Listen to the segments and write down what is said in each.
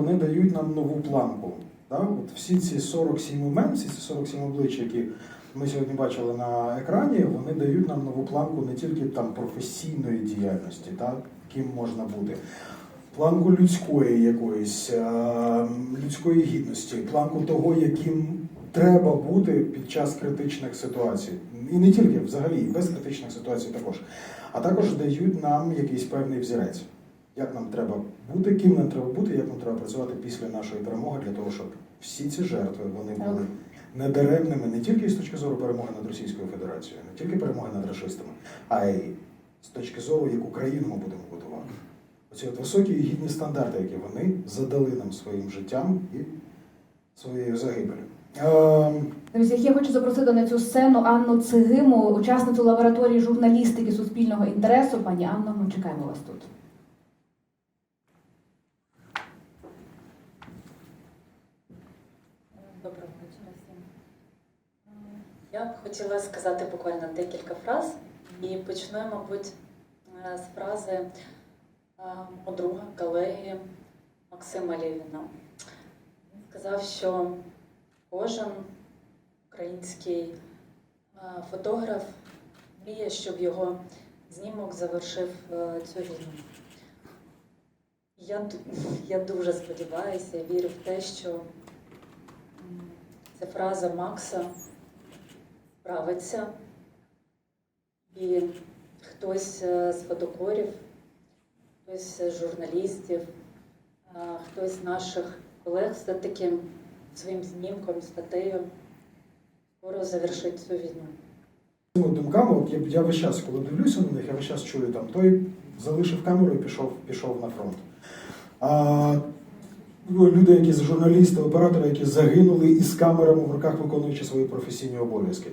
вони дають нам нову планку. Да? От всі ці 47 імен, всі ці 47 облич, які ми сьогодні бачили на екрані, вони дають нам нову планку не тільки там професійної діяльності, так? ким можна бути. Планку людської якоїсь, е, людської гідності, планку того, яким треба бути під час критичних ситуацій. І не тільки взагалі, без критичних ситуацій також. А також дають нам якийсь певний взірець, як нам треба бути, ким нам треба бути, як нам треба працювати після нашої перемоги для того, щоб всі ці жертви вони були недаремними не тільки з точки зору перемоги над Російською Федерацією, не тільки перемоги над расистами, а й з точки зору, яку країну ми будемо будувати. Оці от високі і гідні стандарти, які вони задали нам своїм життям і своєю загибелю. Ем, Друзі, я хочу запросити на цю сцену Анну Цигиму, учасницю лабораторії журналістики суспільного інтересу. Пані Анно, ми чекаємо вас тут. Я б хотіла сказати буквально декілька фраз і почну, мабуть, е, з фрази е, друга, колеги Максима Лєвіна. Він сказав, що кожен український е, фотограф мріє, щоб його знімок завершив цю війну. Я, я дуже сподіваюся, я вірю в те, що ця фраза Макса справиться, і хтось е, з фотокорів, хтось з журналістів, е, хтось з наших колег все-таки своїм знімком, статтею скоро завершить цю війну. цими думками, от я, я весь час, коли дивлюся на них, я весь час чую там, той залишив камеру і пішов, пішов на фронт. А, люди, які з журналісти, оператори, які загинули із камерами в руках, виконуючи свої професійні обов'язки.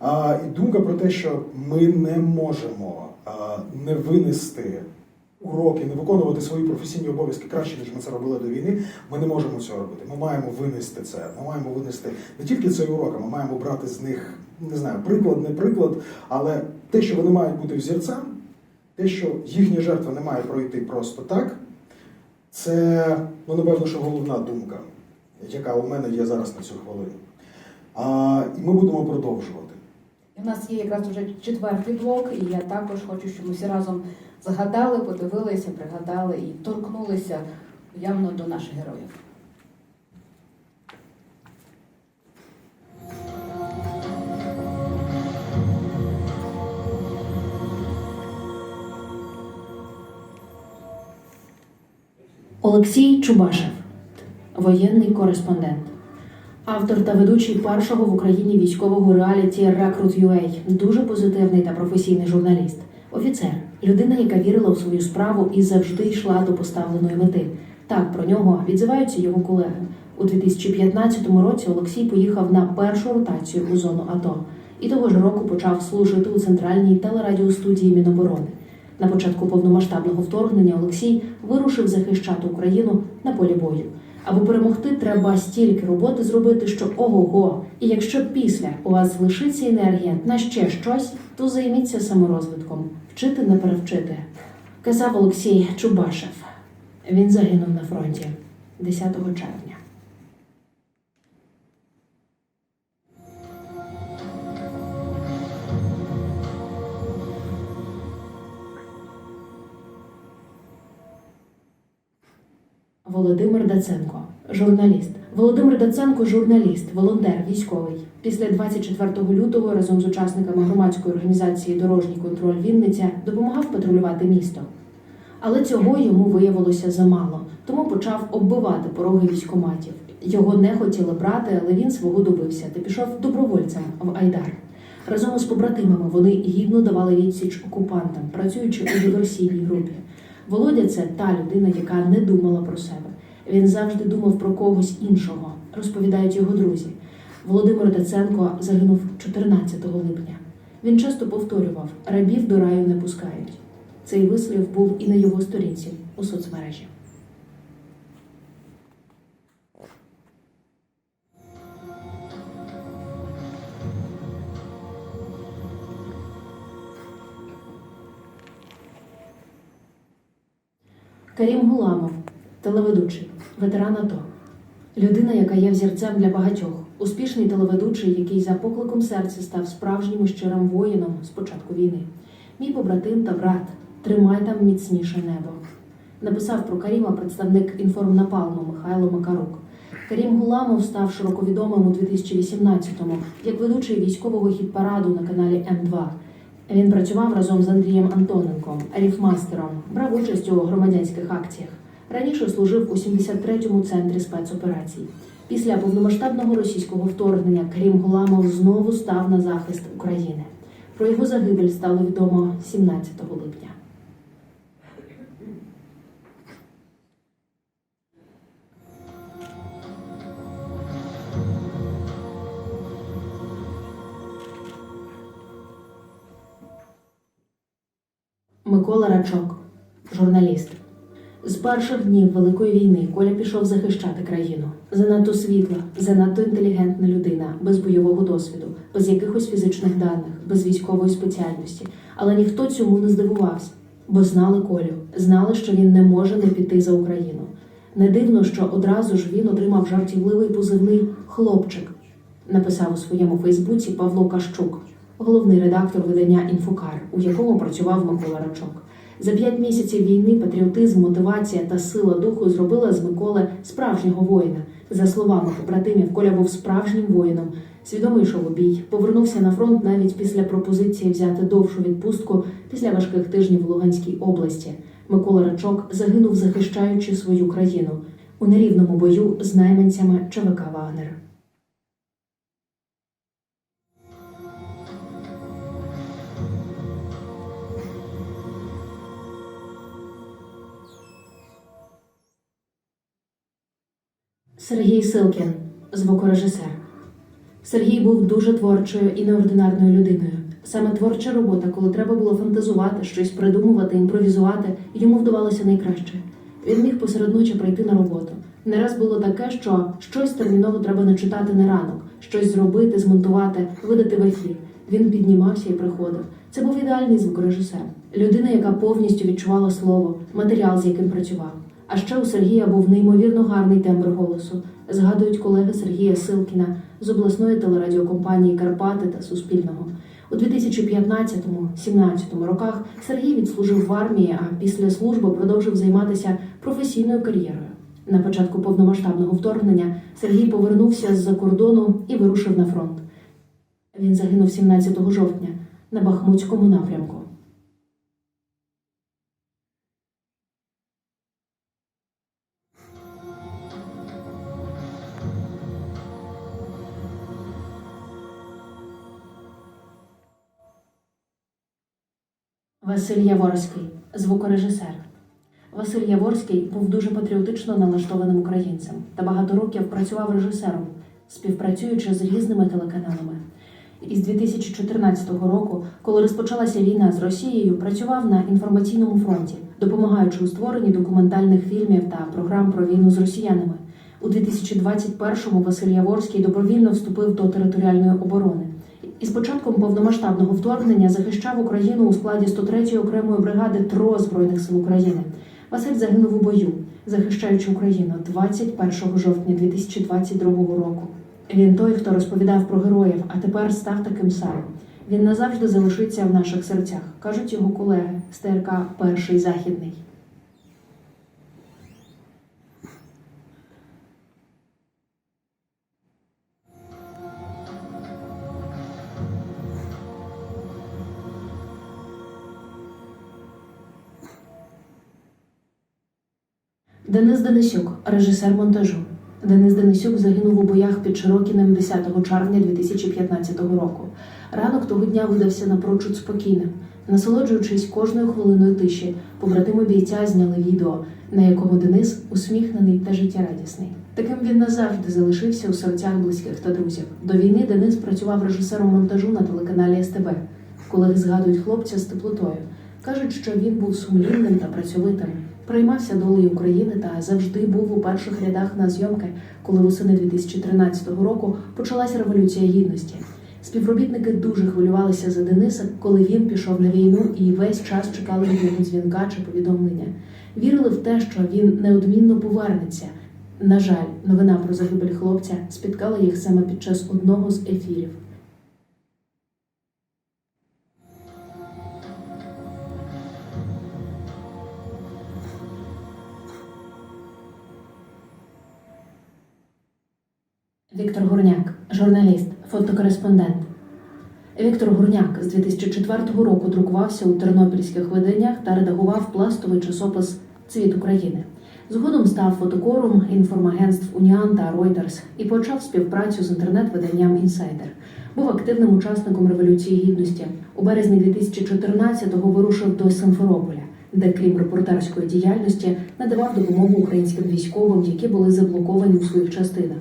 А, і думка про те, що ми не можемо а, не винести уроки, не виконувати свої професійні обов'язки краще, ніж ми це робили до війни, ми не можемо цього робити. Ми маємо винести це. Ми маємо винести не тільки цей урок, а ми маємо брати з них, не знаю, приклад, не приклад, але те, що вони мають бути взірцем, те, що їхні жертви не мають пройти просто так, це, ну, напевно, що головна думка, яка у мене є зараз на цю хвилину. А, і ми будемо продовжувати. У нас є якраз вже четвертий блок, і я також хочу, щоб ми всі разом згадали, подивилися, пригадали і торкнулися явно до наших героїв. Олексій Чубашев, воєнний кореспондент, автор та ведучий першого в Україні військового реаліті Recruit.ua, дуже позитивний та професійний журналіст, офіцер, людина, яка вірила в свою справу і завжди йшла до поставленої мети. Так про нього відзиваються його колеги. У 2015 році Олексій поїхав на першу ротацію у зону АТО і того ж року почав служити у центральній телерадіостудії Міноборони. На початку повномасштабного вторгнення Олексій вирушив захищати Україну на полі бою. Аби перемогти, треба стільки роботи зробити, що ого-го. І якщо після у вас залишиться енергія на ще щось, то займіться саморозвитком, вчити не перевчити. Казав Олексій Чубашев. Він загинув на фронті 10 червня. Володимир Даценко, журналіст. Володимир Даценко, журналіст, волонтер, військовий. Після 24 лютого разом з учасниками громадської організації Дорожній контроль Вінниця допомагав патрулювати місто. Але цього йому виявилося замало, тому почав оббивати пороги військоматів. Його не хотіли брати, але він свого добився та пішов добровольцем в Айдар. Разом із побратимами вони гідно давали відсіч окупантам, працюючи у диверсійній групі. Володя це та людина, яка не думала про себе. Він завжди думав про когось іншого, розповідають його друзі. Володимир Даценко загинув 14 липня. Він часто повторював: рабів до раю не пускають. Цей вислів був і на його сторінці у соцмережі. Карім Гуламов, телеведучий, ветеран АТО. Людина, яка є взірцем для багатьох, успішний телеведучий, який за покликом серця став справжнім і щирим воїном з початку війни. Мій побратим та брат, тримай там міцніше небо. Написав про Каріма представник інформнапалму Михайло Макарук. Карім Гуламов став широко відомим у 2018-му як ведучий військового хіт-параду на каналі М2. Він працював разом з Андрієм Антоненком, ріфмастером, брав участь у громадянських акціях. Раніше служив у 73-му центрі спецоперацій. Після повномасштабного російського вторгнення Крім Гуламов знову став на захист України. Про його загибель стало відомо 17 липня. Микола Рачок, журналіст. З перших днів Великої війни Коля пішов захищати країну. Занадто світла, занадто інтелігентна людина, без бойового досвіду, без якихось фізичних даних, без військової спеціальності. Але ніхто цьому не здивувався, бо знали Колю, знали, що він не може не піти за Україну. Не дивно, що одразу ж він отримав жартівливий позивний хлопчик. Написав у своєму Фейсбуці Павло Кащук, головний редактор видання Інфокар, у якому працював Микола Рачок. За п'ять місяців війни патріотизм, мотивація та сила духу зробила з Миколи справжнього воїна. За словами побратимів, Коля був справжнім воїном. Свідомо йшов у бій, повернувся на фронт навіть після пропозиції взяти довшу відпустку після важких тижнів в Луганській області. Микола Рачок загинув, захищаючи свою країну у нерівному бою з найманцями ЧВК Вагнер. Сергій Силкін, звукорежисер. Сергій був дуже творчою і неординарною людиною. Саме творча робота, коли треба було фантазувати, щось придумувати, імпровізувати, йому вдавалося найкраще. Він міг посеред ночі прийти на роботу. Не раз було таке, що щось терміново треба начитати на ранок, щось зробити, змонтувати, видати в ефір. Він піднімався і приходив. Це був ідеальний звукорежисер, людина, яка повністю відчувала слово, матеріал, з яким працював. А ще у Сергія був неймовірно гарний тембр голосу. Згадують колеги Сергія Силкіна з обласної телерадіокомпанії Карпати та Суспільного. У 2015-17 роках Сергій відслужив в армії, а після служби продовжив займатися професійною кар'єрою. На початку повномасштабного вторгнення Сергій повернувся з-за кордону і вирушив на фронт. Він загинув 17 жовтня на Бахмутському напрямку. Василь Яворський, звукорежисер. Василь Яворський був дуже патріотично налаштованим українцем та багато років працював режисером, співпрацюючи з різними телеканалами. Із 2014 року, коли розпочалася війна з Росією, працював на інформаційному фронті, допомагаючи у створенні документальних фільмів та програм про війну з росіянами. У 2021-му Василь Яворський добровільно вступив до територіальної оборони. Із початком повномасштабного вторгнення захищав Україну у складі 103-ї окремої бригади ТРО Збройних сил України. Василь загинув у бою, захищаючи Україну 21 жовтня 2022 року. Він той, хто розповідав про героїв, а тепер став таким самим. Він назавжди залишиться в наших серцях, кажуть його колеги з ТРК Перший Західний. Денис Денисюк, режисер монтажу. Денис Денисюк загинув у боях під Широкіним 10 червня 2015 року. Ранок того дня видався напрочуд спокійним. Насолоджуючись кожною хвилиною тиші, побратими бійця зняли відео, на якому Денис усміхнений та життєрадісний. Таким він назавжди залишився у серцях близьких та друзів. До війни Денис працював режисером монтажу на телеканалі СТБ. Колеги згадують хлопця з теплотою. Кажуть, що він був сумлінним та працьовитим, приймався долею України та завжди був у перших рядах на зйомки, коли восени 2013 року почалась революція гідності. Співробітники дуже хвилювалися за Дениса, коли він пішов на війну і весь час чекали від нього дзвінка чи повідомлення. Вірили в те, що він неодмінно повернеться. На жаль, новина про загибель хлопця спіткала їх саме під час одного з ефірів. Віктор Гурняк, журналіст, фотокореспондент. Віктор Гурняк з 2004 року друкувався у тернопільських виданнях та редагував пластовий часопис Цвіт України. Згодом став фотокором інформагентств Уніан та Reuters і почав співпрацю з інтернет-виданням Інсайдер. Був активним учасником Революції Гідності. У березні 2014-го вирушив до Симферополя, де, крім репортерської діяльності, надавав допомогу українським військовим, які були заблоковані у своїх частинах.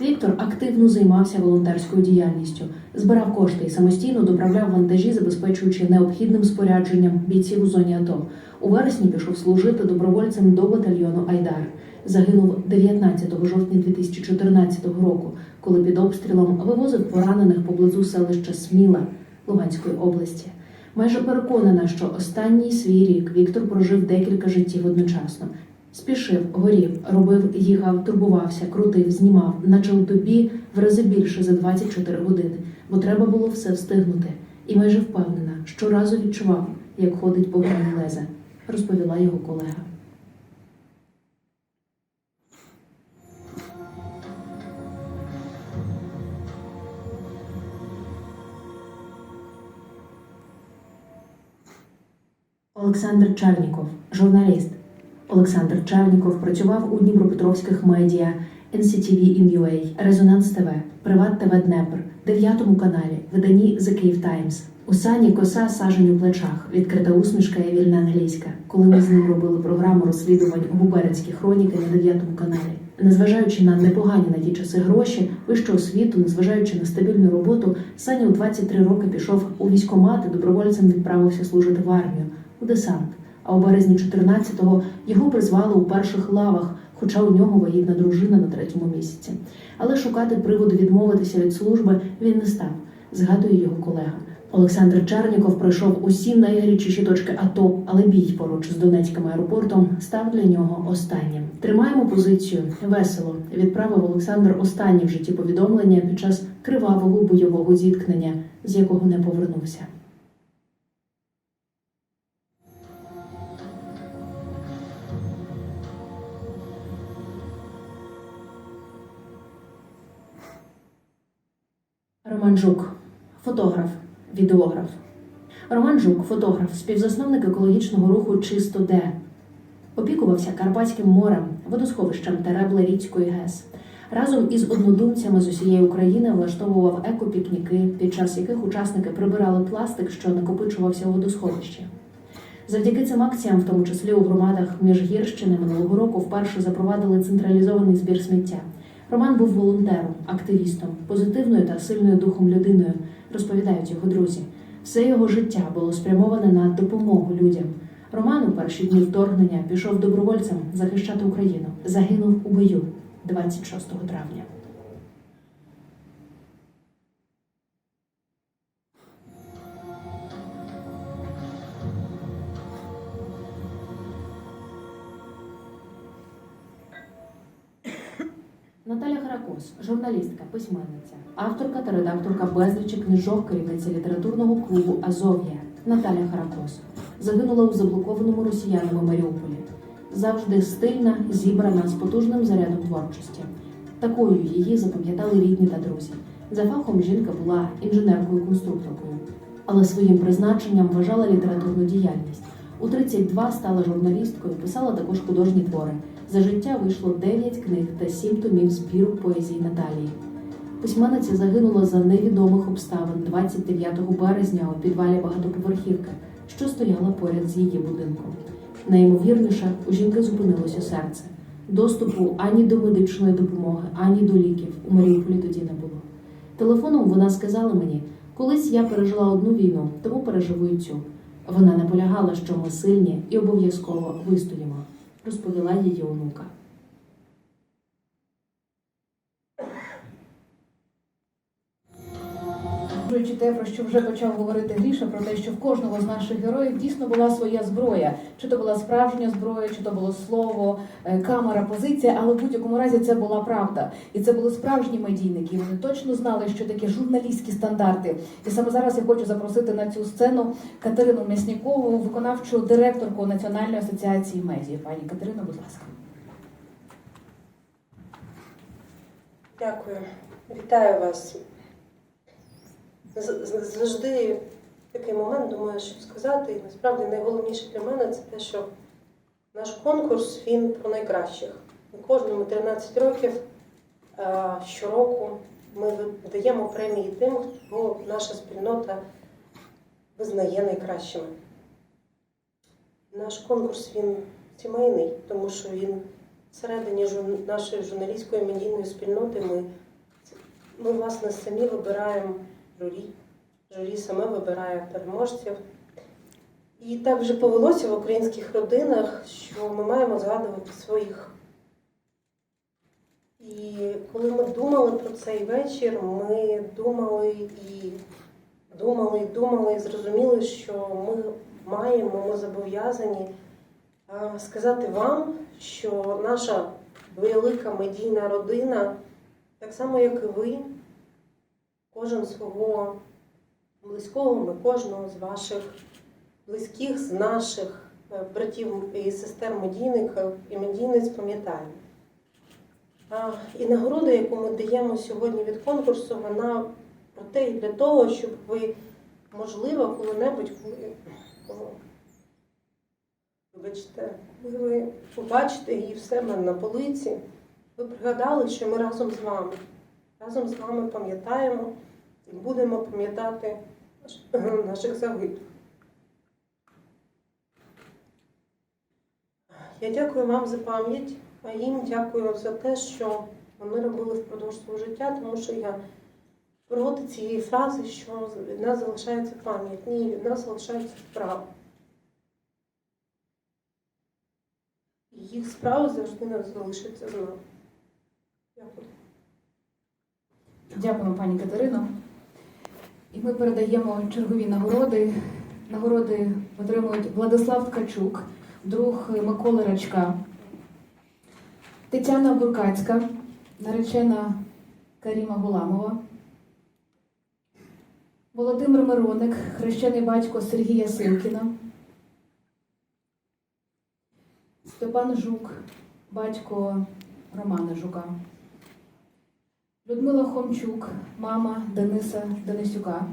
Віктор активно займався волонтерською діяльністю, збирав кошти і самостійно доправляв вантажі, забезпечуючи необхідним спорядженням бійців у зоні АТО. У вересні пішов служити добровольцем до батальйону Айдар. Загинув 19 жовтня 2014 року, коли під обстрілом вивозив поранених поблизу селища Сміла Луганської області. Майже переконана, що останній свій рік Віктор прожив декілька життів одночасно. Спішив, горів, робив, їхав, турбувався, крутив, знімав, наче у добі в рази більше за 24 години, бо треба було все встигнути. І майже впевнена, щоразу відчував, як ходить по грані леза, розповіла його колега. Олександр Черніков, журналіст. Олександр Черніков працював у Дніпропетровських медіа NCTV in UA, Резонанс ТВ, Приват ТВ Днепр, дев'ятому каналі, виданні The Kyiv Times. У сані коса сажень у плечах, відкрита усмішка і вільна англійська. Коли ми з ним робили програму розслідувань губернські хроніки на дев'ятому каналі. Незважаючи на непогані на ті часи гроші, вищу освіту, незважаючи на стабільну роботу, Саня у 23 роки пішов у військкомат і добровольцем відправився служити в армію у десант. А у березні 14-го його призвали у перших лавах, хоча у нього вагітна дружина на третьому місяці. Але шукати приводу відмовитися від служби він не став, згадує його колега. Олександр Черніков пройшов усі найгарячіші точки АТО, але бій поруч з Донецьким аеропортом став для нього останнім. Тримаємо позицію весело. Відправив Олександр останнє в житті повідомлення під час кривавого бойового зіткнення, з якого не повернувся. Жук, фотограф, відеограф. Роман Жук, фотограф, співзасновник екологічного руху Чисто Де. Опікувався Карпатським морем, водосховищем Теребле-Ріцької ГЕС. Разом із однодумцями з усієї України влаштовував екопікніки, під час яких учасники прибирали пластик, що накопичувався у водосховищі. Завдяки цим акціям, в тому числі у громадах Міжгірщини, минулого року вперше запровадили централізований збір сміття. Роман був волонтером, активістом, позитивною та сильною духом людиною, розповідають його друзі. Все його життя було спрямоване на допомогу людям. Роман у перші дні вторгнення пішов добровольцем захищати Україну. Загинув у бою 26 травня. Наталя Харакос, журналістка, письменниця, авторка та редакторка безлічі книжок, керівниця літературного клубу Азов'я Наталя Харакос загинула у заблокованому росіянами Маріуполі. Завжди стильна, зібрана з потужним зарядом творчості. Такою її запам'ятали рідні та друзі. За фахом жінка була інженеркою-конструкторкою, але своїм призначенням вважала літературну діяльність. У 32 стала журналісткою, писала також художні твори. За життя вийшло 9 книг та 7 томів збіру поезії Наталії. Письменниця загинула за невідомих обставин 29 березня у підвалі багатоповерхівки, що стояла поряд з її будинком. Найімовірніше, у жінки зупинилося серце. Доступу ані до медичної допомоги, ані до ліків у Маріуполі тоді не було. Телефоном вона сказала мені, колись я пережила одну війну, тому переживу і цю. Вона наполягала, що ми сильні і обов'язково вистоїмо, розповіла її онука. Продовжуючи те, про що вже почав говорити Гріша, про те, що в кожного з наших героїв дійсно була своя зброя. Чи то була справжня зброя, чи то було слово, е, камера, позиція, але в будь-якому разі це була правда. І це були справжні медійники. Вони точно знали, що таке журналістські стандарти. І саме зараз я хочу запросити на цю сцену Катерину М'яснікову, виконавчу директорку Національної асоціації медіа. Пані Катерино, будь ласка. Дякую. Вітаю вас. Завжди такий момент думаю, що сказати. І насправді найголовніше для мене це те, що наш конкурс він про найкращих. Ми кожному 13 років е, щороку ми даємо премії тим, кого наша спільнота визнає найкращими. Наш конкурс він сімейний, тому що він всередині нашої журналістської медійної спільноти ми, ми власне самі вибираємо журі. Журі саме вибирає переможців. І так вже повелося в українських родинах, що ми маємо згадувати своїх. І коли ми думали про цей вечір, ми думали і думали, і думали, і зрозуміли, що ми маємо, ми зобов'язані сказати вам, що наша велика медійна родина, так само як і ви, кожен свого близького, ми кожного з ваших близьких, з наших е, братів і сестер медійників і медійниць пам'ятаємо. І нагорода, яку ми даємо сьогодні від конкурсу, вона про те і для того, щоб ви, можливо, коли-небудь, коли Вибачте, ви побачите її в себе на полиці, ви пригадали, що ми разом з вами. Разом з вами пам'ятаємо будемо пам'ятати наших загиблих. Я дякую вам за пам'ять, а їм дякую за те, що вони робили впродовж свого життя, тому що я проти цієї фрази, що від нас залишається пам'ять. Ні, від нас залишається справа. Їх справа завжди нас залишиться з нами. Дякую. Дякуємо, пані Катерино. І ми передаємо чергові нагороди. Нагороди отримують Владислав Ткачук, друг Миколи Рачка, Тетяна Буркацька, наречена Каріма Гуламова, Володимир Мироник, хрещений батько Сергія Силкіна, Степан Жук, батько Романа Жука. Людмила Хомчук, мама Дениса Денисюка,